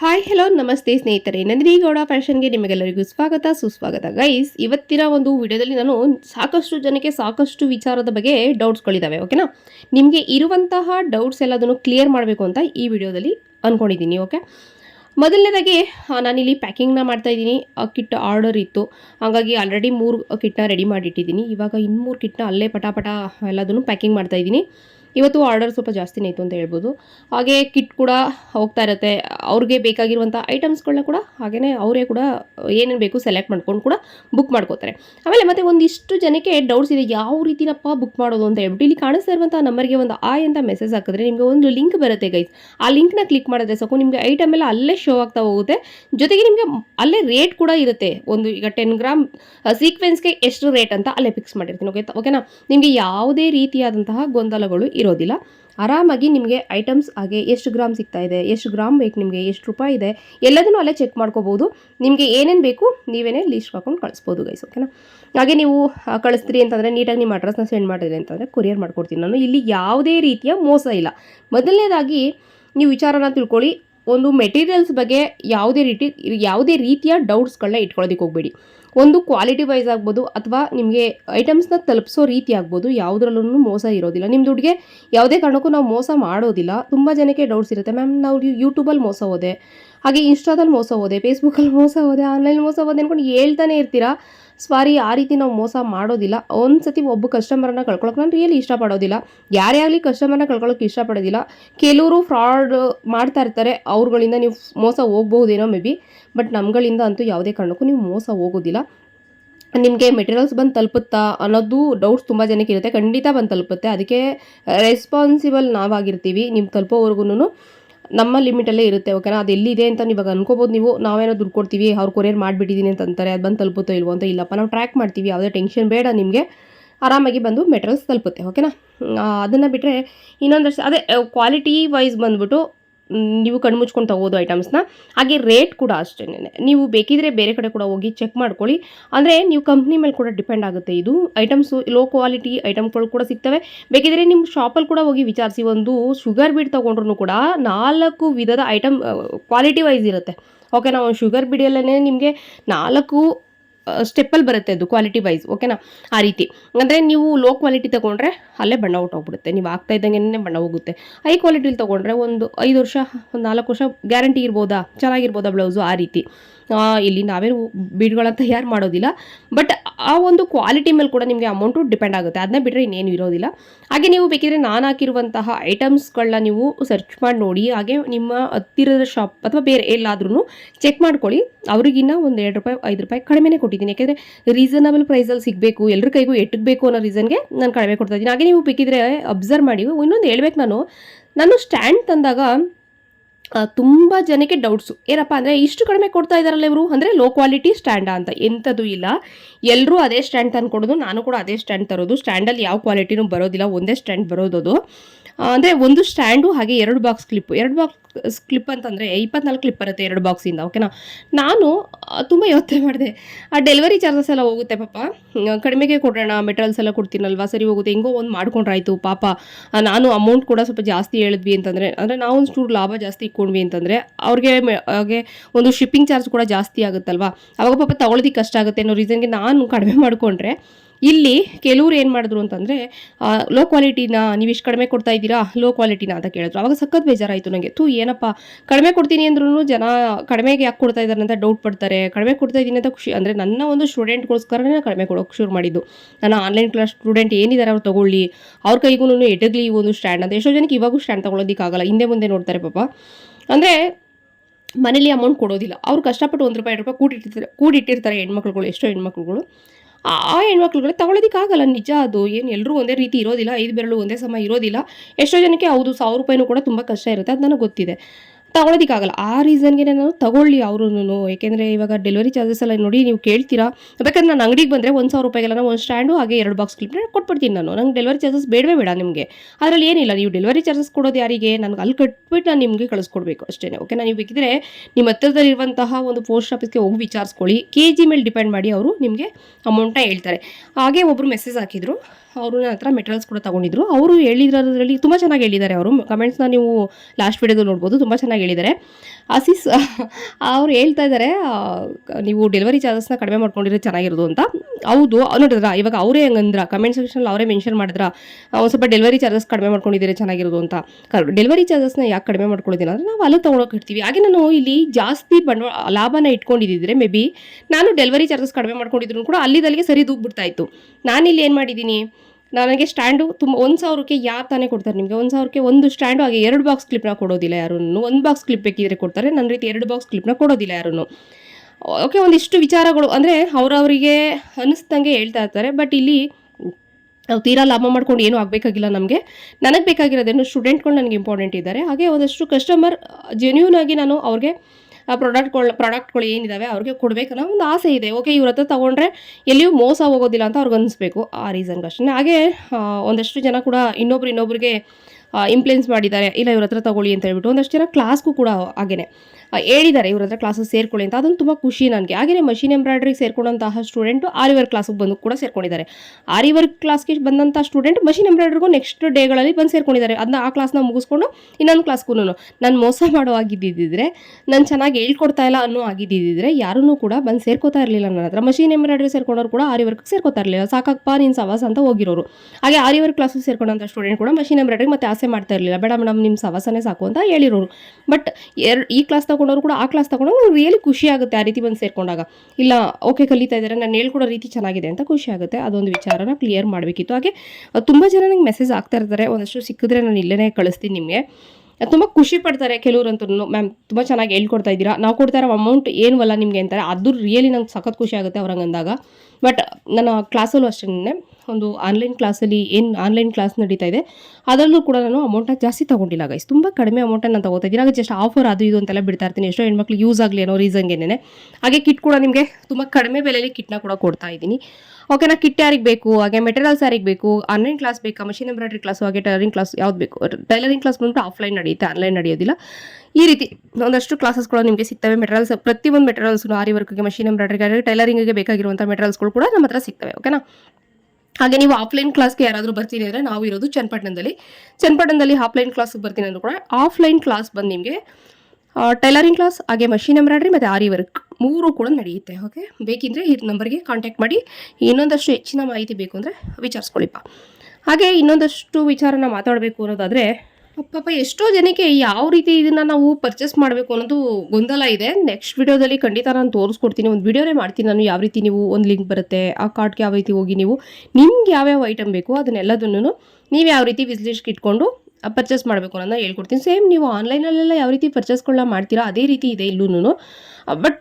Hi hello ನಮಸ್ತೆ ಸ್ನೇಹಿತರೆ. ನಂದಿನಿಗೌಡ ಫ್ಯಾಷನ್ಗೆ ನಿಮಗೆಲ್ಲರಿಗೂ ಸ್ವಾಗತ, ಸುಸ್ವಾಗತ. ಗೈಸ್ ಇವತ್ತಿನ ಒಂದು ವಿಡಿಯೋದಲ್ಲಿ ನಾನು ಸಾಕಷ್ಟು ಜನಕ್ಕೆ ಸಾಕಷ್ಟು ವಿಚಾರದ ಬಗ್ಗೆ ಡೌಟ್ಸ್ಗಳಿದ್ದಾವೆ ಓಕೆನಾ ನಿಮಗೆ ಇರುವಂತಹ ಡೌಟ್ಸ್ ಎಲ್ಲದನ್ನು ಕ್ಲಿಯರ್ ಮಾಡಬೇಕು ಅಂತ ಈ ವಿಡಿಯೋದಲ್ಲಿ ಅಂದ್ಕೊಂಡಿದ್ದೀನಿ ಓಕೆ ಮೊದಲನೇದಾಗಿ ನಾನಿಲ್ಲಿ ಪ್ಯಾಕಿಂಗ್ನ ಮಾಡ್ತಾ ಇದ್ದೀನಿ. ಆ, ಕಿಟ್ ಆರ್ಡರ್ ಇತ್ತು. ಹಾಗಾಗಿ ಆಲ್ರೆಡಿ ಮೂರು ಕಿಟ್ನ ರೆಡಿ ಮಾಡಿಟ್ಟಿದ್ದೀನಿ. ಇವಾಗ ಇನ್ನು ಮೂರು ಕಿಟ್ನ ಅಲ್ಲೇ ಪಟಾಪಟ ಎಲ್ಲದನ್ನು ಪ್ಯಾಕಿಂಗ್ ಮಾಡ್ತಾ ಇದ್ದೀನಿ. ಇವತ್ತು ಆರ್ಡರ್ ಸ್ವಲ್ಪ ಜಾಸ್ತಿನೇ ಇತ್ತು ಅಂತ ಹೇಳ್ಬೋದು. ಹಾಗೆ ಕಿಟ್ ಕೂಡ ಹೋಗ್ತಾ ಇರುತ್ತೆ. ಅವ್ರಿಗೆ ಬೇಕಾಗಿರುವಂಥ ಐಟಮ್ಸ್ಗಳನ್ನ ಕೂಡ ಹಾಗೆಯೇ ಅವರೇ ಕೂಡ ಏನೇನು ಬೇಕು ಸೆಲೆಕ್ಟ್ ಮಾಡ್ಕೊಂಡು ಕೂಡ ಬುಕ್ ಮಾಡ್ಕೋತಾರೆ. ಆಮೇಲೆ ಮತ್ತೆ ಒಂದಿಷ್ಟು ಜನಕ್ಕೆ ಡೌಟ್ಸ್ ಇದೆ, ಯಾವ ರೀತಿನಪ್ಪ ಬುಕ್ ಮಾಡೋದು ಅಂತ ಹೇಳ್ಬಿಟ್ಟು. ಇಲ್ಲಿ ಕಾಣಿಸ್ತಾ ಇರುವಂಥ ನಂಬರ್ಗೆ ಒಂದು ಆಯ್ ಅಂತ ಮೆಸೇಜ್ ಹಾಕಿದ್ರೆ ನಿಮಗೆ ಒಂದು ಲಿಂಕ್ ಬರುತ್ತೆ ಗೈಸ್ ಆ ಲಿಂಕ್ನ ಕ್ಲಿಕ್ ಮಾಡಿದ್ರೆ ಸಾಕು, ನಿಮಗೆ ಐಟಮ್ ಎಲ್ಲ ಅಲ್ಲೇ ಶೋ ಆಗ್ತಾ ಹೋಗುತ್ತೆ. ಜೊತೆಗೆ ನಿಮಗೆ ಅಲ್ಲೇ ರೇಟ್ ಕೂಡ ಇರುತ್ತೆ. ಒಂದು ಈಗ ಟೆನ್ ಗ್ರಾಮ್ ಸೀಕ್ವೆನ್ಸ್ಗೆ ಎಷ್ಟು ರೇಟ್ ಅಂತ ಅಲ್ಲೇ ಫಿಕ್ಸ್ ಮಾಡಿರ್ತೀನಿ ಓಕೆ ಓಕೆನಾ ನಿಮಗೆ ಯಾವುದೇ ರೀತಿಯಾದಂತಹ ಗೊಂದಲಗಳು ಇರೋದಿಲ್ಲ. ಆರಾಮಾಗಿ ನಿಮಗೆ ಐಟಮ್ಸ್ ಹಾಗೆ ಎಷ್ಟು ಗ್ರಾಮ್ ಸಿಗ್ತಾ ಇದೆ, ಎಷ್ಟು ಗ್ರಾಮ್ ಬೇಕು ನಿಮಗೆ, ಎಷ್ಟು ರೂಪಾಯಿ ಇದೆ, ಎಲ್ಲದನ್ನು ಅಲ್ಲೇ ಚೆಕ್ ಮಾಡ್ಕೋಬೋದು ನಿಮಗೆ ಏನೇನು ಬೇಕು ನೀವೇನೇ ಲೀಸ್ಟ್ ಹಾಕೊಂಡು ಕಳಿಸ್ಬೋದು ಗೈಸ್ ಓಕೆನಾ ಹಾಗೆ ನೀವು ಕಳಿಸ್ತೀರಿ ಅಂತಂದರೆ ನೀಟಾಗಿ ನಿಮ್ಮ ಅಡ್ರೆಸ್ನ ಸೆಂಡ್ ಮಾಡಿದ್ರಿ ಅಂತಂದರೆ ಕೊರಿಯರ್ ಮಾಡ್ಕೊಡ್ತೀನಿ ನಾನು. ಇಲ್ಲಿ ಯಾವುದೇ ರೀತಿಯ ಮೋಸ ಇಲ್ಲ. ಮೊದಲನೇದಾಗಿ ನೀವು ವಿಚಾರನ ತಿಳ್ಕೊಳ್ಳಿ. ಒಂದು ಮೆಟೀರಿಯಲ್ಸ್ ಬಗ್ಗೆ ಯಾವುದೇ ರೀತಿ, ಯಾವುದೇ ರೀತಿಯ ಡೌಟ್ಸ್ಗಳನ್ನ ಇಟ್ಕೊಳ್ಳೋದಕ್ಕೆ ಹೋಗಬೇಡಿ. ಒಂದು ಕ್ವಾಲಿಟಿ ವೈಸ್ ಆಗ್ಬೋದು ಅಥವಾ ನಿಮಗೆ ಐಟಮ್ಸ್ನ ತಲುಪಿಸೋ ರೀತಿ ಆಗ್ಬೋದು ಯಾವುದ್ರಲ್ಲೂ ಮೋಸ ಇರೋದಿಲ್ಲ. ನಿಮ್ಮ ದುಡ್ಡಿಗೆ ಯಾವುದೇ ಕಾರಣಕ್ಕೂ ನಾವು ಮೋಸ ಮಾಡೋದಿಲ್ಲ. ತುಂಬ ಜನಕ್ಕೆ ಡೌಟ್ಸ್ ಇರುತ್ತೆ. ಮ್ಯಾಮ್ ನಾವು ಯೂಟ್ಯೂಬಲ್ಲಿ ಮೋಸ ಹೋದೆ, ಹಾಗೆ ಇನ್ಸ್ಟಾದಲ್ಲಿ ಮೋಸ ಹೋದೆ ಫೇಸ್ಬುಕ್ಕಲ್ಲಿ ಮೋಸ ಹೋದೆ ಆನ್ಲೈನ್ ಮೋಸ ಹೋದೆ ಅಂದ್ಕೊಂಡು ಹೇಳ್ತಾನೆ ಇರ್ತೀರಾ? ಸ್ವಾರಿ ಆ ರೀತಿ ನಾವು ಮೋಸ ಮಾಡೋದಿಲ್ಲ. ಒಂದು ಸತಿ ಒಬ್ಬ ಕಸ್ಟಮರನ್ನ ಕಳ್ಕೊಳ್ಳೋಕೆ ನಾನು ರಿಯಲಿ ಇಷ್ಟಪಡೋದಿಲ್ಲ. ಯಾರೇ ಆಗಲಿ ಕಸ್ಟಮರ್ನ ಕಳ್ಕೊಳ್ಳೋಕೆ ಇಷ್ಟಪಡೋದಿಲ್ಲ. ಕೆಲವರು ಫ್ರಾಡ್ ಮಾಡ್ತಾ ಇರ್ತಾರೆ. ಅವ್ರುಗಳಿಂದ ನೀವು ಮೋಸ ಹೋಗ್ಬಹುದೇನೋ ಮೇ ಬಿ ಬಟ್ ನಮ್ಗಳಿಂದ ಅಂತೂ ಯಾವುದೇ ಕಾರಣಕ್ಕೂ ನೀವು ಮೋಸ ಹೋಗೋದಿಲ್ಲ. ನಿಮಗೆ ಮೆಟೀರಿಯಲ್ಸ್ ಬಂದು ತಲುಪುತ್ತಾ ಅನ್ನೋದು ಡೌಟ್ಸ್ ತುಂಬ ಜನಕ್ಕೆ ಇರುತ್ತೆ. ಖಂಡಿತ ಬಂದು ತಲುಪುತ್ತೆ. ಅದಕ್ಕೆ ರೆಸ್ಪಾನ್ಸಿಬಲ್ ನಾವಾಗಿರ್ತೀವಿ. ನಿಮ್ಮ ತಲುಪೋವರೆಗೂ ನಮ್ಮ ಲಿಮಿಟಲ್ಲೇ ಇರುತ್ತೆ ಓಕೆನಾ ಅದು ಎಲ್ಲಿದೆ ಅಂತ ಇವಾಗ ಅನ್ಕೋಬೋದು ನೀವು. ನಾವೇನೋ ದುಡ್ಡು ಕೊಡ್ತೀವಿ, ಅವ್ರು ಕೊರಿಯರ್ ಮಾಡಿಬಿಟ್ಟಿದ್ದೀನಿ ಅಂತ ಅಂತಾರೆ, ಅದು ಬಂದು ತಲುಪುತ್ತೋ ಇಲ್ವೋ ಅಂತ ಇಲ್ಲಪ್ಪ. ನಾವು ಟ್ರ್ಯಾಕ್ ಮಾಡ್ತೀವಿ, ಯಾವುದೇ ಟೆನ್ಷನ್ ಬೇಡ ನಿಮಗೆ. ಆರಾಮಾಗಿ ಬಂದು ಮೆಟೀರಿಯಲ್ಸ್ ತಲುಪುತ್ತೆ ಓಕೆನಾ ಅದನ್ನು ಬಿಟ್ಟರೆ ಇನ್ನೊಂದು ಅದೇ ಕ್ವಾಲಿಟಿ ವೈಸ್ ಬಂದ್ಬಿಟ್ಟು ನೀವು ಕಣ್ಮುಚ್ಕೊಂಡು ತಗೋದು ಐಟಮ್ಸ್ನ ಹಾಗೆ ರೇಟ್ ಕೂಡ ಅಷ್ಟೇ ನೀವು ಬೇಕಿದ್ರೆ ಬೇರೆ ಕಡೆ ಕೂಡ ಹೋಗಿ ಚೆಕ್ ಮಾಡ್ಕೊಳ್ಳಿ. ಅಂದರೆ ನೀವು ಕಂಪ್ನಿ ಮೇಲೆ ಕೂಡ ಡಿಪೆಂಡ್ ಆಗುತ್ತೆ ಇದು. ಐಟಮ್ಸು ಲೋ ಕ್ವಾಲಿಟಿ ಐಟಮ್ಗಳು ಕೂಡ ಸಿಗ್ತವೆ. ಬೇಕಿದ್ರೆ ನಿಮ್ಮ ಶಾಪಲ್ಲಿ ಕೂಡ ಹೋಗಿ ವಿಚಾರಿಸಿ ಒಂದು ಶುಗರ್ ಬೀಡ್ ತೊಗೊಂಡ್ರು ಕೂಡ ನಾಲ್ಕು ವಿಧದ ಐಟಮ್ ಕ್ವಾಲಿಟಿ ವೈಸ್ ಇರುತ್ತೆ. ಓಕೆ ನಾವು ಶುಗರ್ ಬೀಡಿಯಲ್ಲೇ ನಿಮಗೆ ನಾಲ್ಕು ಸ್ಟೆಪ್ಪಲ್ಲಿ ಬರುತ್ತೆ ಅದು ಕ್ವಾಲಿಟಿ ವೈಸ್ ಓಕೆನಾ ಆ ರೀತಿ. ಅಂದರೆ ನೀವು ಲೋ ಕ್ವಾಲಿಟಿ ತೊಗೊಂಡ್ರೆ ಅಲ್ಲೇ ಬಣ್ಣ ಹೋಗ್ಬಿಡುತ್ತೆ. ನೀವು ಆಗ್ತಾ ಇದ್ದಂಗೆ ಬಣ್ಣ ಹೋಗುತ್ತೆ. ಹೈ ಕ್ವಾಲಿಟಿಲಿ ತೊಗೊಂಡ್ರೆ ಒಂದು ಐದು ವರ್ಷ, ಒಂದು ನಾಲ್ಕು ವರ್ಷ ಗ್ಯಾರಂಟಿ ಇರ್ಬೋದಾ? ಚೆನ್ನಾಗಿರ್ಬೋದಾ ಬ್ಲೌಸು ಆ ರೀತಿ? ಇಲ್ಲಿ ನಾವೇನು ಬೀಡ್ಗಳನ್ನ ತಯಾರು ಮಾಡೋದಿಲ್ಲ. ಬಟ್ ಆ ಒಂದು ಕ್ವಾಲಿಟಿ ಮೇಲೆ ಕೂಡ ನಿಮಗೆ ಅಮೌಂಟು ಡಿಪೆಂಡ್ ಆಗುತ್ತೆ. ಅದನ್ನ ಬಿಟ್ಟರೆ ಇನ್ನೇನು ಇರೋದಿಲ್ಲ. ಹಾಗೆ ನೀವು ಬೇಕಿದ್ರೆ ನಾನು ಹಾಕಿರುವಂತಹ ಐಟಮ್ಸ್ಗಳನ್ನ ನೀವು ಸರ್ಚ್ ಮಾಡಿ ನೋಡಿ, ಹಾಗೆ ನಿಮ್ಮ ಹತ್ತಿರದ ಶಾಪ್ ಅಥವಾ ಬೇರೆ ಎಲ್ಲಾದ್ರೂ ಚೆಕ್ ಮಾಡ್ಕೊಳ್ಳಿ. ಅವ್ರಿಗಿನ್ನ ಒಂದು ಎರಡು ರೂಪಾಯಿ, ಐದು ರೂಪಾಯಿ ಕಡಿಮೆನೇ ಕೊಟ್ಟಿದ್ದೀನಿ. ಯಾಕೆಂದರೆ ರೀಸನಬಲ್ ಪ್ರೈಸಲ್ಲಿ ಸಿಗಬೇಕು ಎಲ್ಲರ ಕೈಗೂ ಎಟ್ಟಬೇಕು ಅನ್ನೋ ರೀಸನ್ಗೆ ನಾನು ಕಡಿಮೆ ಕೊಡ್ತಾ ಇದ್ದೀನಿ. ಹಾಗೆ ನೀವು ಬೇಕಿದ್ರೆ ಅಬ್ಸರ್ವ್ ಮಾಡಿ. ಇನ್ನೊಂದು ಹೇಳ್ಬೇಕು ನಾನು. ನಾನು ಸ್ಟ್ಯಾಂಡ್ ತಂದಾಗ ತುಂಬ ಜನಕ್ಕೆ ಡೌಟ್ಸು ಏನಪ್ಪ ಅಂದರೆ ಇಷ್ಟು ಕಡಿಮೆ ಕೊಡ್ತಾ ಇದ್ದಾರಲ್ಲ ಇವರು? ಅಂದರೆ ಲೋ ಕ್ವಾಲಿಟಿ ಸ್ಟ್ಯಾಂಡಾ ಅಂತ. ಎಂಥದ್ದು ಇಲ್ಲ. ಎಲ್ಲರೂ ಅದೇ ಸ್ಟ್ಯಾಂಡ್ ತಂದು ಕೊಡೋದು ನಾನು ಕೂಡ ಅದೇ ಸ್ಟ್ಯಾಂಡ್ ತರೋದು. ಸ್ಟ್ಯಾಂಡಲ್ಲಿ ಯಾವ ಕ್ವಾಲಿಟಿನೂ ಬರೋದಿಲ್ಲ. ಒಂದೇ ಸ್ಟ್ಯಾಂಡ್ ಬರೋದು ಅಂದರೆ ಒಂದು ಸ್ಟ್ಯಾಂಡು ಹಾಗೆ ಎರಡು ಬಾಕ್ಸ್ ಕ್ಲಿಪ್, ಎರಡು ಬಾಕ್ಸ್ ಕ್ಲಿಪ್ ಅಂತಂದರೆ ಇಪ್ಪತ್ನಾಲ್ಕು ಕ್ಲಿಪ್ ಬರುತ್ತೆ ಎರಡು ಬಾಕ್ಸಿಂದ ಓಕೆನಾ ನಾನು ತುಂಬ ಯೋಚನೆ ಮಾಡಿದೆ. ಆ ಡೆಲಿವರಿ ಚಾರ್ಜಸ್ ಎಲ್ಲ ಹೋಗುತ್ತೆ ಪಾಪ. ಕಡಿಮೆಗೆ ಕೊಡೋಣ ಮೆಟೀರಿಯಲ್ಸ್ ಎಲ್ಲ ಕೊಡ್ತೀನಲ್ವಾ, ಸರಿ ಹೋಗುತ್ತೆ, ಹೆಂಗೋ ಒಂದು ಮಾಡ್ಕೊಂಡ್ರಾಯ್ತು, ಪಾಪ. ನಾನು ಅಮೌಂಟ್ ಕೂಡ ಸ್ವಲ್ಪ ಜಾಸ್ತಿ ಹೇಳಿದ್ವಿ ಅಂತಂದರೆ, ಅಂದರೆ ನಾವು ಒಂದು ಚೂರು ಲಾಭ ಜಾಸ್ತಿ ಇಟ್ಕೊಂಡ್ವಿ ಅಂತಂದರೆ, ಅವ್ರಿಗೆ ಹಾಗೆ ಒಂದು ಶಿಪ್ಪಿಂಗ್ ಚಾರ್ಜ್ ಕೂಡ ಜಾಸ್ತಿ ಆಗುತ್ತಲ್ವಾ? ಅವಾಗ ಪಾಪ ತಗೊಳ್ಳೋದಕ್ಕೆ ಕಷ್ಟ ಆಗುತ್ತೆ ಅನ್ನೋ ರೀಸನ್ಗೆ ನಾನು ಕಡಿಮೆ ಮಾಡಿಕೊಂಡ್ರೆ ಇಲ್ಲಿ ಕೆಲವ್ರು ಏನು ಮಾಡಿದ್ರು ಅಂತಂದರೆ ಲೋ ಕ್ವಾಲಿಟಿನ ನೀವು ಇಷ್ಟು ಕಡಿಮೆ ಕೊಡ್ತಾ ಇದ್ದೀರಾ ಲೋ ಕ್ವಾಲಿಟಿನ ಅಂತ ಕೇಳಿದ್ರು. ಅವಾಗ ಸಖತ್ ಬೇಜಾರಾಯಿತು ನನಗೆ ತೂ ಏನಪ್ಪ, ಕಡಿಮೆ ಕೊಡ್ತೀನಿ ಅಂದ್ರೂ ಜನ ಕಡಿಮೆಗೆ ಯಾಕೆ ಕೊಡ್ತಾ ಇದ್ದಾರೆ ಅಂತ ಡೌಟ್ ಪಡ್ತಾರೆ. ಕಡಿಮೆ ಕೊಡ್ತಾ ಇದ್ದೀನಿ ಅಂತ ಖುಷಿ, ಅಂದರೆ ನನ್ನ ಒಂದು ಸ್ಟೂಡೆಂಟ್ಗೋಸ್ಕರನೇ ಕಡಿಮೆ ಕೊಡೋಕೆ ಶುರು ಮಾಡಿದ್ದು. ನಾನು ಆನ್ಲೈನ್ ಕ್ಲಾಸ್ ಸ್ಟೂಡೆಂಟ್ ಏನಿದ್ದಾರೆ ಅವ್ರು ತಗೊಳ್ಳಿ. ಅವ್ರ ಕೈಗೂ ಈ ಒಂದು ಸ್ಟ್ಯಾಂಡ್ ಅಂತ. ಎಷ್ಟೋ ಜನಕ್ಕೆ ಇವಾಗೂ ಸ್ಟ್ಯಾಂಡ್ ತೊಗೊಳೋದಕ್ಕಾಗಲ್ಲ. ಹಿಂದೆ ಮುಂದೆ ನೋಡ್ತಾರೆ ಪಾಪ. ಅಂದರೆ, ಮನೇಲಿ ಅಮೌಂಟ್ ಕೊಡೋದಿಲ್ಲ. ಅವ್ರು ಕಷ್ಟಪಟ್ಟು ಒಂದು ರೂಪಾಯಿ, ಎರಡು ರೂಪಾಯಿ ಕೂಡಿಟ್ಟಿರ್ತಾರೆ ಕೂಡಿಟ್ಟಿರ್ತಾರೆ ಹೆಣ್ಮಕ್ಳುಗಳು, ಎಷ್ಟೋ ಹೆಣ್ಮಕ್ಳುಗಳು. ಆ ಹೆಣ್ಮಕ್ಳುಗಳು ತಗೊಳ್ಳೋದಕ್ಕಾಗಲ್ಲ ನಿಜ ಅದು. ಏನು ಎಲ್ಲರೂ ಒಂದೇ ರೀತಿ ಇರೋದಿಲ್ಲ, ಐದು ಬೆರಳು ಒಂದೇ ಸಮ ಇರೋದಿಲ್ಲ. ಎಷ್ಟೋ ಜನಕ್ಕೆ ಹೌದು, ಸಾವಿರ ರೂಪಾಯಿನೂ ಕೂಡ ತುಂಬ ಕಷ್ಟ ಇರುತ್ತೆ, ಅದು ನನಗೆ ಗೊತ್ತಿದೆ. ತಗೊಳ್ಳೋದಕ್ಕಾಗಲ್ಲ ಆ ರೀಸನ್ಗೆ ನಾನು ತಗೊಳ್ಳಿ ಅವ್ರೂ ಏಕೆಂದರೆ ಇವಾಗ ಡೆಲಿವರಿ ಚಾರ್ಜಸ್ ಎಲ್ಲ ನೋಡಿ ನೀವು ಕೇಳ್ತೀರಾ? ಬೇಕಾದ್ರೆ ನಾನು ಅಂಗಡಿಗೆ ಬಂದರೆ ಒಂದು ಸಾವಿರ ರೂಪಾಯಿಗೆಲ್ಲ ನಾನು ಒಂದು ಸ್ಟ್ಯಾಂಡು ಹಾಗೆ ಎರಡು ಬಾಕ್ಸ್ ಕ್ಲಿಪ್ನ ಕೊಟ್ಬಿಡ್ತೀನಿ ನಾನು. ನಂಗೆ ಡೆಲಿವರಿ ಚಾರ್ಜಸ್ ಬೇಡವೇ ಬೇಡ ನಿಮಗೆ. ಅದರಲ್ಲಿ ಏನಿಲ್ಲ, ನೀವು ಡೆಲಿವರಿ ಚಾರ್ಜಸ್ ಕೊಡೋದು ಯಾರಿಗೆ? ನನಗೆ ಅಲ್ಲಿ ಕಟ್ಬಿಟ್ಟು ನಾನು ನಿಮಗೆ ಕಳಿಸ್ಕೊಡ್ಬೇಕು ಅಷ್ಟೇ ಓಕೆ ನೀವು ಬೇಕಿದ್ರೆ ನಿಮ್ಮ ಹತ್ತಿರದಲ್ಲಿರುವಂತಹ ಒಂದು ಪೋಸ್ಟ್ ಆಫೀಸ್ಗೆ ಹೋಗಿ ವಿಚಾರಿಸ್ಕೊಳ್ಳಿ. ಕೆ ಜಿ ಮೇಲೆ ಡಿಪೆಂಡ್ ಮಾಡಿ ಅವರು ನಿಮಗೆ ಅಮೌಂಟನ್ನ ಹೇಳ್ತಾರೆ. ಹಾಗೆ ಒಬ್ಬರು ಮೆಸೇಜ್ ಹಾಕಿದ್ರು. ಅವರು ನನ್ನ ಹತ್ರ ಮೆಟೀರಿಯಲ್ಸ್ ಕೂಡ ತಗೊಂಡಿದ್ರು. ಅವರು ಹೇಳಿದ್ರಲ್ಲಿ ತುಂಬ ಚೆನ್ನಾಗಿ ಹೇಳಿದ್ದಾರೆ ಅವರು. ಕಮೆಂಟ್ಸ್ನ ನೀವು ಲಾಸ್ಟ್ ವಿಡಿಯೋದಲ್ಲಿ ನೋಡ್ಬೋದು, ತುಂಬ ಚೆನ್ನಾಗಿ ಕ್ಲೀನಾಗಿ ಹೇಳಿದ್ದಾರೆ. ಆಸೀಸ್ ಅವ್ರು ಹೇಳ್ತಾ ಇದ್ದಾರೆ ನೀವು ಡೆಲಿವರಿ ಚಾರ್ಜಸ್ನ ಕಡಿಮೆ ಮಾಡ್ಕೊಂಡಿರೋ ಚೆನ್ನಾಗಿರೋದು ಅಂತ. ಹೌದು, ನೋಡಿದ್ರ? ಇವಾಗ ಅವರೇ ಹೆಂಗಂದ್ರ? ಕಮೆಂಟ್ ಸೆಕ್ಷನಲ್ಲಿ ಅವರೇ ಮೆನ್ಷನ್ ಮಾಡಿದ್ರ? ಒಂದು ಸ್ವಲ್ಪ ಡೆಲಿವರಿ ಚಾರ್ಜಸ್ ಕಡಿಮೆ ಮಾಡ್ಕೊಂಡಿದ್ದೀರಿ ಚೆನ್ನಾಗಿರೋದು ಅಂತ. ಡೆಲಿವರಿ ಚಾರ್ಜಸ್ನ ಯಾಕೆ ಕಡಿಮೆ ಮಾಡ್ಕೊಳ್ಳೋದಿಲ್ಲ ಅಂದರೆ ನಾವು ಅಲ್ಲಿ ತೊಗೊಳಕ್ಕೆ ಇರ್ತೀವಿ ಹಾಗೆ ನಾನು ಇಲ್ಲಿ ಜಾಸ್ತಿ ಬಂಡವಾಳ ಲಾಭನ ಇಟ್ಕೊಂಡಿದ್ದಿದ್ರೆ ಮೇ ಬಿ ನಾನು ಡೆಲಿವರಿ ಚಾರ್ಜಸ್ ಕಡಿಮೆ ಮಾಡ್ಕೊಂಡಿದ್ರು ಕೂಡ ಅಲ್ಲಿದಲ್ಲಿಗೆ ಸರಿ ದೂಗ್ಬಿಡ್ತಾ ಇತ್ತು. ನಾನಿಲ್ಲಿ ಏನು ಮಾಡಿದ್ದೀನಿ? ನನಗೆ ಸ್ಟ್ಯಾಂಡು ತುಂಬ, ಒಂದು ಸಾವಿರಕ್ಕೆ ಯಾರು ತಾನೇ ಕೊಡ್ತಾರೆ ನಿಮಗೆ? ಒಂದು ಸಾವಿರಕ್ಕೆ ಒಂದು ಸ್ಟ್ಯಾಂಡು ಹಾಗೆ ಎರಡು ಬಾಕ್ಸ್ ಕ್ಲಿಪ್ನ ಕೊಡೋದಿಲ್ಲ ಯಾರೂ ಒಂದು ಬಾಕ್ಸ್ ಕ್ಲಿಪ್ ಬೇಕಿದ್ರೆ ಕೊಡ್ತಾರೆ ನನ್ನ ರೀತಿ ಎರಡು ಬಾಕ್ಸ್ ಕ್ಲಿಪ್ನ ಕೊಡೋದಿಲ್ಲ ಯಾರನ್ನು. ಓಕೆ, ಒಂದಿಷ್ಟು ವಿಚಾರಗಳು, ಅಂದರೆ ಅವರವರಿಗೆ ಅನ್ನಿಸ್ದಂಗೆ ಹೇಳ್ತಾ ಇರ್ತಾರೆ, ಬಟ್ ಇಲ್ಲಿ ನಾವು ತೀರಾ ಲಾಭ ಮಾಡ್ಕೊಂಡು ಏನೂ ಆಗಬೇಕಾಗಿಲ್ಲ ನಮಗೆ. ನನಗೆ ಬೇಕಾಗಿರೋದೇನು ಸ್ಟೂಡೆಂಟ್ಗಳು ನನಗೆ ಇಂಪಾರ್ಟೆಂಟ್ ಇದ್ದಾರೆ. ಹಾಗೆ ಒಂದಷ್ಟು ಕಸ್ಟಮರ್ ಜೆನ್ಯೂನ್ ಆಗಿ ನಾನು ಅವ್ರಿಗೆ ಆ ಪ್ರಾಡಕ್ಟ್ಗಳು ಪ್ರಾಡಕ್ಟ್ಗಳು ಏನಿದ್ದಾವೆ ಅವ್ರಿಗೆ ಕೊಡಬೇಕನ್ನೋ ಒಂದು ಆಸೆ ಇದೆ. ಓಕೆ ಇವ್ರ ಹತ್ರ ತೊಗೊಂಡ್ರೆ ಎಲ್ಲಿಯೂ ಮೋಸ ಹೋಗೋದಿಲ್ಲ ಅಂತ ಅವ್ರಿಗೆ ಅನಿಸ್ಬೇಕು ಆ ರೀಸನ್ಗೆ ಅಷ್ಟೇ ಹಾಗೆ ಒಂದಷ್ಟು ಜನ ಕೂಡ ಇನ್ನೊಬ್ರು ಇನ್ನೊಬ್ರಿಗೆ ಇಂಪ್ಲೆನ್ಸ್ ಮಾಡಿದ್ದಾರೆ. ಇಲ್ಲ ಇವ್ರ ಹತ್ರ ತಗೊಳ್ಳಿ ಅಂತ ಹೇಳ್ಬಿಟ್ಟು ಒಂದಷ್ಟು ಜನ ಕ್ಲಾಸ್ಗೂ ಕೂಡ ಹಾಗೇನೆ. ಹೇಳಿದ್ದಾರೆ, ಇವ್ರ ಹತ್ರ ಕ್ಲಾಸಸ್ ಸೇರ್ಕೊಳ್ಳಿ ಅಂತ. ಅದೊಂದು ತುಂಬ ಖುಷಿ ನನಗೆ. ಹಾಗೆಯೇ ಮಷಿನ್ ಎಂಬ್ರಾಯ್ಡ್ರಿಗೆ ಸೇರ್ಕೊಂಡಂತಹ ಸ್ಟೂಡೆಂಟು ಆರಿ ವರ್ಕ್ ಕ್ಲಾಸಿಗೆ ಬಂದು ಕೂಡ ಸೇರ್ಕೊಂಡಿದ್ದಾರೆ. ಆರಿ ವರ್ಕ್ ಕ್ಲಾಸ್ಗೆ ಬಂದಂಥ ಸ್ಟೂಡೆಂಟ್ ಮಷಿನ್ ಎಂಬ್ರಾಯ್ಡ್ರಿಗೂ ನೆಕ್ಸ್ಟ್ ಡೇಗಳಲ್ಲಿ ಬಂದು ಸೇರ್ಕೊಂಡಿದ್ದಾರೆ. ಅದನ್ನ ಆ ಕ್ಲಾಸ್ನ ಮುಗಿಸ್ಕೊಂಡು ಇನ್ನೊಂದು ಕ್ಲಾಸ್ಗೂ ನಾನು ಮೋಸ ಮಾಡೋ ಆಗಿದ್ದಿದ್ದರೆ ನಾನು ಚೆನ್ನಾಗಿ ಹೇಳ್ಕೊಡ್ತಾ ಇಲ್ಲ ಅನ್ನೋ ಆಗಿದ್ದಿದ್ದರೆ ಯಾರೂ ಕೂಡ ಬಂದು ಸೇರ್ಕೋತಾ ಇರಲಿಲ್ಲ ನನ್ನ ಹತ್ರ. ಮಷಿನ್ ಎಂಬ್ರಾಯ್ಡ್ರಿ ಸೇರ್ಕೊಂಡವ್ರು ಕೂಡ ಆರಿ ವರ್ಕ್ ಸೇರ್ಕೋತಾ ಇರಲಿಲ್ಲ. ಸಾಕಪ್ಪ, ನೀನು ಸವಾಸ ಅಂತ ಹೋಗಿರೋರು. ಹಾಗೆ ಆರಿ ವರ್ಕ್ ಕ್ಲಾಸಿಗೆ ಸೇರ್ಕೊಂಡಂಥ ಸ್ಟೂಡೆಂಟ್ ಕೂಡ ಮಷಿನ್ ಎಂಬ್ರಾಯ್ಡ್ರಿಗೆ ಮತ್ತೆ ಆಸೆ ಮಾಡ್ತಾ ಇರಲಿಲ್ಲ. ಬೇಡ ಮೇಡಮ್ ನಿಮ್ಮ ಸವಾಸನೇ ಸಾಕು ಅಂತ ಹೇಳಿರೋರು. ಬಟ್ ಎರಡು ಈ ಕ್ಲಾಸ್ ತಗೊಂಡವ್ರು ಕೂಡ ಆ ಕ್ಲಾಸ್ ತಗೊಂಡಾಗ ರಿಯಲಿ ಖುಷಿ ಆಗುತ್ತೆ ಆ ರೀತಿ ಬಂದು ಸೇರ್ಕೊಂಡಾಗ. ಇಲ್ಲ ಓಕೆ ಕಲಿತಾ ಇದ್ದಾರೆ, ನಾನು ಹೇಳ್ಕೊಡೋ ರೀತಿ ಚೆನ್ನಾಗಿದೆ ಅಂತ ಖುಷಿ ಆಗುತ್ತೆ. ಅದೊಂದು ವಿಚಾರನ ಕ್ಲಿಯರ್ ಮಾಡಬೇಕಿತ್ತು. ಹಾಗೆ ತುಂಬ ಜನ ನನಗೆ ಮೆಸೇಜ್ ಆಗ್ತಾ ಇರ್ತಾರೆ. ಒಂದಷ್ಟು ಸಿಕ್ಕಿದ್ರೆ ನಾನು ಇಲ್ಲೇ ಕಳಿಸ್ತೀನಿ ನಿಮಗೆ. ತುಂಬ ಖುಷಿ ಪಡ್ತಾರೆ ಕೆಲವ್ರಂತೂ ಮ್ಯಾಮ್ ತುಂಬ ಚೆನ್ನಾಗಿ ಹೇಳ್ಕೊಡ್ತಾ ಇದ್ದೀರಾ. ನಾವು ಕೊಡ್ತಾ ಇರೋ ಅಮೌಂಟ್ ಏನು ಅಲ್ಲ ನಿಮಗೆ ಅಂತಾರೆ. ಅದು ರಿಯಲಿ ನಂಗೆ ಸಖತ್ ಖುಷಿ ಆಗುತ್ತೆ ಅವ್ರಂಗೆ ಅಂದಾಗ ಬಟ್ ನನ್ನ ಕ್ಲಾಸಲ್ಲೂ ಅಷ್ಟೇ ಒಂದು ಆನ್ಲೈನ್ ಕ್ಲಾಸಲ್ಲಿ ಏನು ಆನ್ಲೈನ್ ಕ್ಲಾಸ್ ನಡೀತಾ ಇದೆ, ಅದರಲ್ಲೂ ಕೂಡ ನಾನು ಅಮೌಂಟ್ನ ಜಾಸ್ತಿ ತೊಗೊಂಡಿಲ್ಲ ಗೈಸ್ ತುಂಬ ಕಡಿಮೆ ಅಮೌಂಟನ್ನು ನಾನು ತೊಗೋತಾ ಇದ್ದೀನಿ. ಹಾಗೆ ಜಸ್ಟ್ ಆಫರ್ ಅದು ಇದು ಅಂತೆಲ್ಲ ಬಿಡ್ತಾ ಇರ್ತೀನಿ. ಎಷ್ಟೋ ಹೆಣ್ಮಕ್ಳಿಗೆ ಯೂಸ್ ಆಗಲಿ ಅನ್ನೋ ರೀಸನ್ಗೇನೆ ಹಾಗೆ ಕಿಟ್ ಕೂಡ ನಿಮಗೆ ತುಂಬ ಕಡಿಮೆ ಬೆಲೆಯಲ್ಲಿ ಕಿಟ್ನ ಕೂಡ ಕೊಡ್ತಾ ಇದ್ದೀನಿ. ಓಕೆನಾ ಕಿಟ್ ಯಾರಿಗೆ ಬೇಕು? ಹಾಗೆ ಮೆಟೀರಿಯಲ್ಸ್ ಯಾರಿಗೆ ಬೇಕು? ಆನ್ಲೈನ್ ಕ್ಲಾಸ್ ಬೇಕಾ? ಮಷಿನ್ ಎಂಬ್ರಾಯ್ಡ್ರಿ ಕ್ಲಾಸು ಹಾಗೆ ಟೈಲರಿಂಗ್ ಕ್ಲಾಸ್ ಯಾವ್ದು ಬೇಕು? ಟೈಲರಿಂಗ್ ಕ್ಲಾಸ್ ಬಂದ್ಬಿಟ್ಟು ಆಫ್ಲೈನ್ ನಡೆಯುತ್ತೆ ಆನ್ಲೈನ್ ನಡೆಯೋದಿಲ್ಲ. ಈ ರೀತಿ ಒಂದಷ್ಟು ಕ್ಲಾಸಸ್ಗಳು ನಿಮಗೆ ಸಿಗ್ತವೆ. ಮೆಟೀರಿಯಲ್ಸ್ ಪ್ರತಿಯೊಂದು ಮೆಟೀರಿಯಲ್ಸ್ ಆರಿ ವರ್ಕ್ಗೆ ಮಷಿನ್ ಎಂಬ್ರಾಯ್ಡ್ರಿಗೆ ಟೈಲರಿಂಗ್ಗೆ ಬೇಕಾಗಿರುವಂಥ ಮೆಟೀರಿಯಲ್ಸ್ಗಳು ಕೂಡ ನಮ್ಮ ಹತ್ರ ಸಿಗ್ತವೆ ಓಕೆನಾ ಹಾಗೆ ನೀವು ಆಫ್ಲೈನ್ ಕ್ಲಾಸ್ಗೆ ಯಾರಾದರೂ ಬರ್ತೀನಿ ಅಂದರೆ ನಾವು ಇರೋದು ಚನ್ನಪಟ್ಟಣದಲ್ಲಿ. ಚನ್ನಪಟ್ಟಣದಲ್ಲಿ ಆಫ್ಲೈನ್ ಕ್ಲಾಸ್ಗೆ ಬರ್ತೀನಿ ಅಂದರೂ ಕೂಡ ಆಫ್ಲೈನ್ ಕ್ಲಾಸ್ ಬಂದು ನಿಮಗೆ ಟೈಲರಿಂಗ್ ಕ್ಲಾಸ್ ಹಾಗೆ ಮಷಿನ್ ಎಂಬ್ರಾಯ್ಡ್ರಿ ಮತ್ತು ಆರಿ ವರ್ಕ್ ಮೂರು ಕೂಡ ನಡೆಯುತ್ತೆ ಓಕೆ ಬೇಕಿದ್ರೆ ಈ ನಂಬರ್ಗೆ ಕಾಂಟ್ಯಾಕ್ಟ್ ಮಾಡಿ, ಇನ್ನೊಂದಷ್ಟು ಹೆಚ್ಚಿನ ಮಾಹಿತಿ ಬೇಕು ಅಂದರೆ ವಿಚಾರಿಸ್ಕೊಳ್ಳಿಪ್ಪ ಹಾಗೆ ಇನ್ನೊಂದಷ್ಟು ವಿಚಾರನ ಮಾತಾಡಬೇಕು ಅನ್ನೋದಾದರೆ ಪಾಪ ಎಷ್ಟೋ ಜನಕ್ಕೆ ಯಾವ ರೀತಿ ಇದನ್ನು ನಾವು ಪರ್ಚೇಸ್ ಮಾಡಬೇಕು ಅನ್ನೋದು ಗೊಂದಲ ಇದೆ. ನೆಕ್ಸ್ಟ್ ವಿಡಿಯೋದಲ್ಲಿ ಖಂಡಿತ ನಾನು ತೋರಿಸ್ಕೊಡ್ತೀನಿ. ಒಂದು ವಿಡಿಯೋನೇ ಮಾಡ್ತೀನಿ ನಾನು ಯಾವ ರೀತಿ ನೀವು ಒಂದು ಲಿಂಕ್ ಬರುತ್ತೆ, ಆ ಕಾರ್ಡ್ಗೆ ಯಾವ ರೀತಿ ಹೋಗಿ ನೀವು, ನಿಮ್ಗೆ ಯಾವ್ಯಾವ ಐಟಮ್ ಬೇಕು ಅದನ್ನೆಲ್ಲದನ್ನು ನೀವು ಯಾವ ರೀತಿ ವಿಸ್ಲಿಸ್ಟ್ ಇಟ್ಕೊಂಡು ಪರ್ಚೇಸ್ ಮಾಡಬೇಕು ಅನ್ನೋದನ್ನ ಹೇಳ್ಕೊಡ್ತೀನಿ. ಸೇಮ್ ನೀವು ಆನ್ಲೈನಲ್ಲೆಲ್ಲ ಯಾವ ರೀತಿ ಪರ್ಚೇಸ್ಗಳನ್ನ ಮಾಡ್ತೀರಾ ಅದೇ ರೀತಿ ಇದೆ ಇಲ್ಲೂ ಬಟ್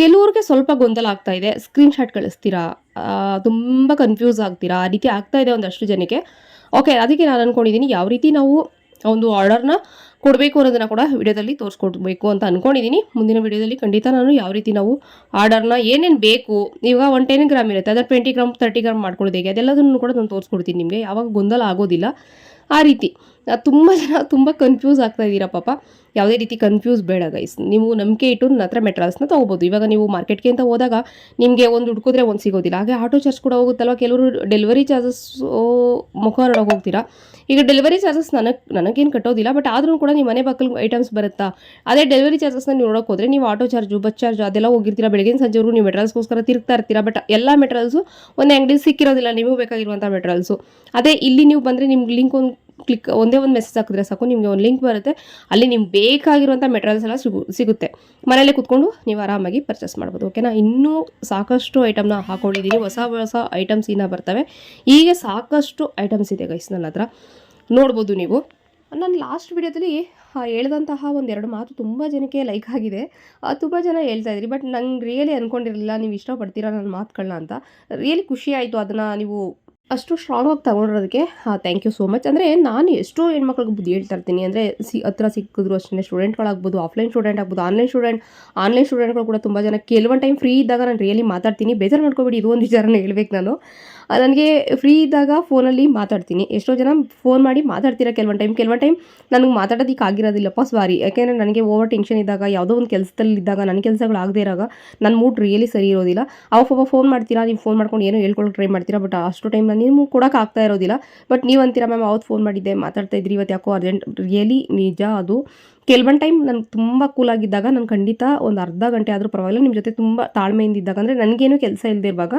ಕೆಲವ್ರಿಗೆ ಸ್ವಲ್ಪ ಗೊಂದಲ ಆಗ್ತಾ ಇದೆ. ಸ್ಕ್ರೀನ್ಶಾಟ್ ಕಳಿಸ್ತೀರಾ? ತುಂಬ ಕನ್ಫ್ಯೂಸ್ ಆಗ್ತೀರಾ? ಆ ರೀತಿ ಆಗ್ತಾ ಇದೆ ಒಂದಷ್ಟು ಜನಕ್ಕೆ. ಓಕೆ ಅದಕ್ಕೆ ನಾನು ಅಂದ್ಕೊಂಡಿದ್ದೀನಿ ಯಾವ ರೀತಿ ನಾವು ಒಂದು ಆರ್ಡರ್ನ ಕೊಡಬೇಕು ಅನ್ನೋದನ್ನು ಕೂಡ ವಿಡಿಯೋದಲ್ಲಿ ತೋರಿಸ್ಕೊಡ್ಬೇಕು ಅಂತ ಅಂದ್ಕೊಂಡಿದ್ದೀನಿ ಮುಂದಿನ ವಿಡಿಯೋದಲ್ಲಿ ಖಂಡಿತ ನಾನು ಯಾವ ರೀತಿ ನಾವು ಆರ್ಡರ್ನ ಏನೇನು ಬೇಕು, ಇವಾಗ ಒನ್ ಟೆನ್ ಗ್ರಾಮ್ ಇರುತ್ತೆ, ಅದರ ಟ್ವೆಂಟಿ ಗ್ರಾಮ್, ತರ್ಟಿ ಗ್ರಾಮ್ ಮಾಡ್ಕೊಳ್ಳೋದು ಹೇಗೆ, ಅದೆಲ್ಲದನ್ನು ಕೂಡ ನಾನು ತೋರಿಸ್ಕೊಡ್ತೀನಿ ನಿಮಗೆ, ಯಾವಾಗ ಗೊಂದಲ ಆಗೋದಿಲ್ಲ. ಆ ರೀತಿ. ತುಂಬ ಜನ ತುಂಬ ಕನ್ಫ್ಯೂಸ್ ಆಗ್ತಾ ಇದ್ದೀರಾ ಪಾಪ. ಯಾವುದೇ ರೀತಿ ಕನ್ಫ್ಯೂಸ್ ಬೇಡ ಗೈಸ್ ನೀವು ನಂಬಿಕೆ ಇಟ್ಟು ನನ್ನ ಹತ್ರ ಮೆಟ್ರಲ್ಸ್ನ ತೊಗೋಬೋದು. ಇವಾಗ ನೀವು ಮಾರ್ಕೆಟ್ಗೆ ಅಂತ ಹೋದಾಗ ನಿಮಗೆ ಒಂದು ಹುಡ್ಕಿದ್ರೆ ಒಂದು ಸಿಗೋದಿಲ್ಲ. ಹಾಗೆ ಆಟೋ ಚಾರ್ಜ್ ಕೂಡ ಹೋಗುತ್ತಲ್ವ? ಕೆಲವರು ಡೆಲಿವರಿ ಚಾರ್ಜಸ್ ಮುಖ ಹೋಗ್ತೀರಾ? ಈಗ ಡೆಲಿವರಿ ಚಾರ್ಜಸ್ ನನಗೆ, ನನಗೇನು ಕಟ್ಟೋದಿಲ್ಲ. ಬಟ್ ಆದರೂ ಕೂಡ ನಿಮ್ಮ ಮನೆ ಬಾಕಲ್ ಐಟಮ್ಸ್ ಬರುತ್ತಾ? ಅದೇ ಡೆಲಿವರಿ ಚಾರ್ಜಸ್ನ ನೀವು ನೋಡೋಕೆ ಹೋದರೆ ನೀವು ಆಟೋ ಚಾರ್ಜು ಬಸ್ ಚಾರ್ಜ್ ಅದೆಲ್ಲ ಹೋಗಿರ್ತೀರಾ? ಬೆಳಗಿನ ಸಂಜೆವರೆಗೂ ನೀವು ಮೆಟ್ರಲ್ಸ್ಗೋಸ್ಕರ ತಿರುಗ್ತಾ ಇರ್ತೀರಾ? ಬಟ್ ಎಲ್ಲ ಮೆಟ್ರಲ್ಸು ಒಂದು ಅಂಗಡಿ ಸಿಕ್ಕಿರೋದಿಲ್ಲ. ನೀವು ಬೇಕಾಗಿರುವಂಥ ಮೆಟ್ರಲ್ಸು ಅದೇ ಇಲ್ಲಿ ನೀವು ಬಂದರೆ ನಿಮ್ಗೆ ಲಿಂಕ್ ಒಂದು ಕ್ಲಿಕ್ ಒಂದೇ ಒಂದು ಮೆಸೇಜ್ ಹಾಕಿದ್ರೆ ಸಾಕು, ನಿಮಗೆ ಒಂದು ಲಿಂಕ್ ಬರುತ್ತೆ. ಅಲ್ಲಿ ನಿಮ್ಗೆ ಬೇಕಾಗಿರುವಂಥ ಮೆಟೀರಿಯಲ್ಸ್ ಎಲ್ಲ ಸಿಗು, ಸಿಗುತ್ತೆ. ಮನೆಯಲ್ಲೇ ಕೂತ್ಕೊಂಡು ನೀವು ಆರಾಮಾಗಿ ಪರ್ಚೇಸ್ ಮಾಡ್ಬೋದು ಓಕೆನಾ ಇನ್ನೂ ಸಾಕಷ್ಟು ಐಟಮ್ನ ಹಾಕೊಂಡಿದ್ದೀನಿ ಹೊಸ ಹೊಸ ಐಟಮ್ಸ್ ಇನ್ನೂ ಬರ್ತವೆ. ಈಗ ಸಾಕಷ್ಟು ಐಟಮ್ಸ್ ಇದೆ ಗೈಸ್ ನನ್ನ ಹತ್ರ. ನೋಡ್ಬೋದು ನೀವು. ನಾನು ಲಾಸ್ಟ್ ವೀಡಿಯೋದಲ್ಲಿ ಹೇಳಿದಂತಹ ಒಂದೆರಡು ಮಾತು ತುಂಬ ಜನಕ್ಕೆ ಲೈಕ್ ಆಗಿದೆ. ತುಂಬ ಜನ ಹೇಳ್ತಾ ಇದ್ರಿ ಬಟ್ ನಂಗೆ ರಿಯಲಿ ಅಂದ್ಕೊಂಡಿರಲಿಲ್ಲ ನೀವು ಇಷ್ಟಪಡ್ತೀರಾ ನನ್ನ ಮಾತುಗಳನ್ನ ಅಂತ. ರಿಯಲಿ ಖುಷಿ ಆಯಿತು, ಅದನ್ನು ನೀವು ಅಷ್ಟು ಸ್ಟ್ರಾಂಗ್ ಆಗಿ ತಗೊಂಡಿರೋದಕ್ಕೆ ಥ್ಯಾಂಕ್ ಯು ಸೋ ಮಚ್ ಅಂದರೆ ನಾನು ಎಷ್ಟೋ ಹೆಣ್ಮಕ್ಳಿಗೆ ಬುದ್ಧಿ ಹೇಳ್ತಾ ಇರ್ತೀನಿ. ಅಂದರೆ ಸಿ, ಹತ್ರ ಸಿಕ್ಕಿದ್ರು ಅಷ್ಟೇ ಸ್ಟೂಡೆಂಟ್ಗಳಾಗ್ಬೋದು ಆಫ್ಲೈನ್ ಸ್ಟೂಡೆಂಟ್ ಆಗ್ಬೋದು ಆನ್ಲೈನ್ ಸ್ಟೂಡೆಂಟ್ ಆನ್ಲೈನ್ ಸ್ಟೂಡೆಂಟ್ಗಳು ಕೂಡ ತುಂಬ ಜನ ಕೆಲವೊಂದು ಟೈಮ್ ಫ್ರೀ ಇದ್ದಾಗ ನಾನು ರಿಯಲಿ ಮಾತಾಡ್ತೀನಿ. ಬೇಜಾರು ಮಾಡ್ಕೊಬೇಡಿ, ಇದು ಒಂದು ವಿಚಾರನ ಹೇಳ್ಬೇಕು ನಾನು. ನನಗೆ ಫ್ರೀ ಇದ್ದಾಗ ಫೋನಲ್ಲಿ ಮಾತಾಡ್ತೀನಿ. ಎಷ್ಟೋ ಜನ ಫೋನ್ ಮಾಡಿ ಮಾತಾಡ್ತೀರಾ ಕೆಲವೊಂದು ಟೈಮ್ ಕೆಲವೊಂದು ಟೈಮ್ ನನಗೆ ಮಾತಾಡೋದಕ್ಕೆ ಆಗಿರೋದಿಲ್ಲಪ್ಪ ಸಾರಿ ಯಾಕೆಂದರೆ ನನಗೆ ಓವರ್ ಟೆನ್ಷನ್ ಇದ್ದಾಗ, ಯಾವುದೋ ಒಂದು ಕೆಲಸದಲ್ಲಿ ಇದ್ದಾಗ ನನ್ನ ಕೆಲಸಗಳು ಆಗದೆ ಇರಾಗ ನನ್ನ ಮೂಡ್ ರಿಯಲಿ ಸರಿ ಇರೋದಿಲ್ಲ. ಅವಾಗ ಫೋನ್ ಮಾಡ್ತೀರಾ? ನೀವು ಫೋನ್ ಮಾಡ್ಕೊಂಡು ಏನೋ ಹೇಳ್ಕೊಳ್ಳೋಕೆ ಟ್ರೈ ಮಾಡ್ತೀರಾ? ಬಟ್ ಅಷ್ಟು ಟೈಮ್ ನಾನು ನಿಮ್ಗೆ ಕೊಡೋಕೆ ಆಗ್ತಾ ಇರೋದಿಲ್ಲ. ಬಟ್ ನೀವು ಅಂತೀರಾ ಮ್ಯಾಮ್ ಅವತ್ತು ಫೋನ್ ಮಾಡಿದ್ದೆ, ಮಾತಾಡ್ತಾ ಇದ್ರಿ ಇವತ್ತು ಯಾಕೋ ಅರ್ಜೆಂಟ್ ರಿಯಲಿ ನಿಜ ಅದು. ಕೆಲವೊಂದು ಟೈಮ್ ನನಗೆ ತುಂಬ ಕೂಲಾಗಿದ್ದಾಗ ನಾನು ಖಂಡಿತ ಒಂದು ಅರ್ಧ ಗಂಟೆ ಆದರೂ ಪರವಾಗಿಲ್ಲ. ನಿಮ್ಮ ಜೊತೆ ತುಂಬ ತಾಳ್ಮೆಯಿಂದ ಇದ್ದಾಗ ಅಂದರೆ ನನಗೇನು ಕೆಲಸ ಇಲ್ಲದೆ ಇರುವಾಗ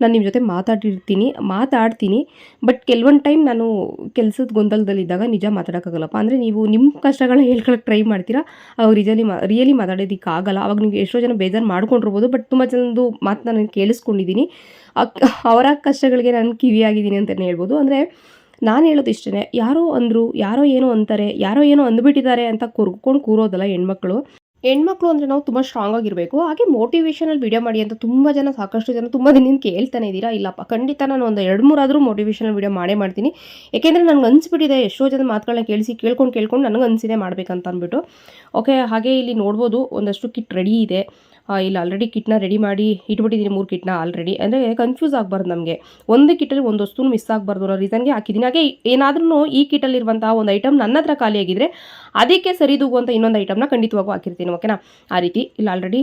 ನಾನು ನಿಮ್ಮ ಜೊತೆ ಮಾತಾಡಿರ್ತೀನಿ ಮಾತಾಡ್ತೀನಿ. ಬಟ್ ಕೆಲವೊಂದು ಟೈಮ್ ನಾನು ಕೆಲಸದ ಗೊಂದಲದಲ್ಲಿದ್ದಾಗ ನಿಜ ಮಾತಾಡೋಕ್ಕಾಗಲ್ಲಪ್ಪ. ಅಂದರೆ ನೀವು ನಿಮ್ಮ ಕಷ್ಟಗಳನ್ನ ಹೇಳ್ಕೊಳಕ್ಕೆ ಟ್ರೈ ಮಾಡ್ತೀರಾ? ಅವಾಗ ರಿಜಲಿ ಮಾ ರಿಯಲಿ ಮಾತಾಡೋದಕ್ಕಾಗಲ್ಲ ಅವಾಗ ನೀವು ಎಷ್ಟೋ ಜನ ಬೇಜಾರು ಮಾಡ್ಕೊಂಡಿರ್ಬೋದು ಬಟ್ ತುಂಬ ಜನದ್ದು ಮಾತನ್ನ ನಾನು ಕೇಳಿಸ್ಕೊಂಡಿದ್ದೀನಿ. ಅವರ ಕಷ್ಟಗಳಿಗೆ ನಾನು ಕಿವಿಯಾಗಿದ್ದೀನಿ ಅಂತಲೇ ಹೇಳ್ಬೋದು. ಅಂದರೆ ನಾನು ಹೇಳೋದು ಇಷ್ಟೇ ಯಾರೋ ಅಂದರು, ಯಾರೋ ಏನೋ ಅಂತಾರೆ, ಯಾರೋ ಏನೋ ಅಂದ್ಬಿಟ್ಟಿದ್ದಾರೆ ಅಂತ ಕೊರ್ಕೊಂಡು ಕೂರೋದಲ್ಲ ಹೆಣ್ಮಕ್ಳು. ಹೆಣ್ಮಕ್ಳು ಅಂದರೆ ನಾವು ತುಂಬ ಸ್ಟ್ರಾಂಗ್ ಆಗಿರಬೇಕು. ಹಾಗೆ ಮೋಟಿವೇಶನಲ್ ವಿಡಿಯೋ ಮಾಡಿ ಅಂತ ತುಂಬ ಜನ, ಸಾಕಷ್ಟು ಜನ ತುಂಬ ದಿನದಿಂದ ಕೇಳ್ತಾನೆ ಇದ್ದೀರಾ? ಇಲ್ಲಪ್ಪ, ಖಂಡಿತ ನಾನು ಒಂದು ಎರಡು ಮೂರಾದರೂ ಮೋಟಿವೇಶನಲ್ ವಿಡಿಯೋ ಮಾಡೇ ಮಾಡ್ತೀನಿ. ಏಕೆಂದರೆ ನನಗೆ ಅನಿಸ್ಬಿಟ್ಟಿದೆ, ಎಷ್ಟೋ ಜನ ಮಾತುಗಳನ್ನ ಕೇಳಿಸಿ, ಕೇಳ್ಕೊಂಡು ಕೇಳ್ಕೊಂಡು ನನಗೆ ಅನಿಸಿದೆ ಮಾಡಬೇಕಂತ ಅಂದ್ಬಿಟ್ಟು. ಓಕೆ ಹಾಗೆ ಇಲ್ಲಿ ನೋಡ್ಬೋದು, ಒಂದಷ್ಟು ಕಿಟ್ ರೆಡಿ ಇದೆ. ಇಲ್ಲಿ ಆಲ್ರೆಡಿ ಕಿಟ್ನ ರೆಡಿ ಮಾಡಿ ಇಟ್ಬಿಟ್ಟಿದ್ದೀನಿ ಮೂರು ಕಿಟ್ನ ಆಲ್ರೆಡಿ ಅಂದರೆ ಕನ್ಫ್ಯೂಸ್ ಆಗಬಾರ್ದು ನಮಗೆ. ಒಂದು ಕಿಟ್ಟಲ್ಲಿ ಒಂದು ವಸ್ತು ಮಿಸ್ ಆಗಬಾರ್ದು ಅನ್ನೋ ರೀಸನ್ಗೆ ಹಾಕಿದ್ದೀನಿ ಹಾಗೆ ಏನಾದ್ರೂ ಈ ಕಿಟ್ಟಲ್ಲಿರುವಂತಹ ಒಂದು ಐಟಮ್ ನನ್ನ ಹತ್ರ ಖಾಲಿಯಾಗಿದ್ದರೆ ಅದಕ್ಕೆ ಸರಿದೂಗುವಂಥ ಇನ್ನೊಂದು ಐಟಮ್ನ ಖಂಡಿತವಾಗೂ ಹಾಕಿರ್ತೀನಿ ಓಕೆನಾ ಆ ರೀತಿ ಇಲ್ಲಿ ಆಲ್ರೆಡಿ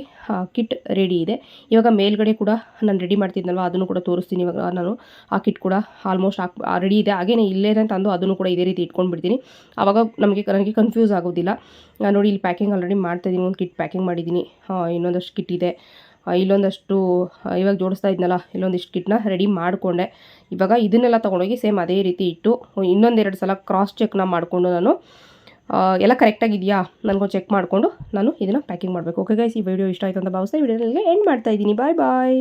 ಕಿಟ್ ರೆಡಿ ಇದೆ. ಇವಾಗ ಮೇಲ್ಗಡೆ ಕೂಡ ನಾನು ರೆಡಿ ಮಾಡ್ತಿದ್ದೆನಲ್ವ ಅದನ್ನು ಕೂಡ ತೋರಿಸ್ತೀನಿ. ಇವಾಗ ನಾನು ಆ ಕಿಟ್ ಕೂಡ ಆಲ್ಮೋಸ್ಟ್ ಹಾಕ್ ರೆಡಿ ಇದೆ. ಹಾಗೇ ಇಲ್ಲೇ ತಂದು ಅದನ್ನು ಕೂಡ ಇದೇ ರೀತಿ ಇಟ್ಕೊಂಡ್ಬಿಡ್ತೀನಿ. ಆವಾಗ ನಮಗೆ, ನನಗೆ ಕನ್ಫ್ಯೂಸ್ ಆಗೋದಿಲ್ಲ. ನೋಡಿ, ಇಲ್ಲಿ ಪ್ಯಾಕಿಂಗ್ ಆಲ್ರೆಡಿ ಮಾಡ್ತಾಯಿದ್ದೀನಿ ಒಂದು ಕಿಟ್ ಪ್ಯಾಕಿಂಗ್ ಮಾಡಿದ್ದೀನಿ ಇನ್ನೊಂದಷ್ಟು ಕಿಟ್ ಇದೆ. ಇಲ್ಲೊಂದಷ್ಟು ಇವಾಗ ಜೋಡಿಸ್ತಾ ಇದ್ನಲ್ಲ, ಇಲ್ಲೊಂದಿಷ್ಟು ಕಿಟ್ನ ರೆಡಿ ಮಾಡಿಕೊಂಡೆ. ಇವಾಗ ಇದನ್ನೆಲ್ಲ ತೊಗೊಂಡೋಗಿ ಸೇಮ್ ಅದೇ ರೀತಿ ಇಟ್ಟು, ಇನ್ನೊಂದೆರಡು ಸಲ ಕ್ರಾಸ್ ಚೆಕ್ನ ಮಾಡಿಕೊಂಡು ನಾನು ಎಲ್ಲ ಕರೆಕ್ಟಾಗಿದೆಯಾ ನನಗೊಂದು ಚೆಕ್ ಮಾಡಿಕೊಂಡು ನಾನು ಇದನ್ನು ಪ್ಯಾಕಿಂಗ್ ಮಾಡಬೇಕು. ಓಕೆ ಗೈಸ್ ಈ ವಿಡಿಯೋ ಇಷ್ಟ ಆಯಿತು ಅಂತ ಭಾವಿಸ್ತಾ ವಿಡಿಯೋನಲ್ಲಿ ಎಂಡ್ ಮಾಡ್ತಾ ಇದ್ದೀನಿ. ಬಾಯ್ ಬಾಯ್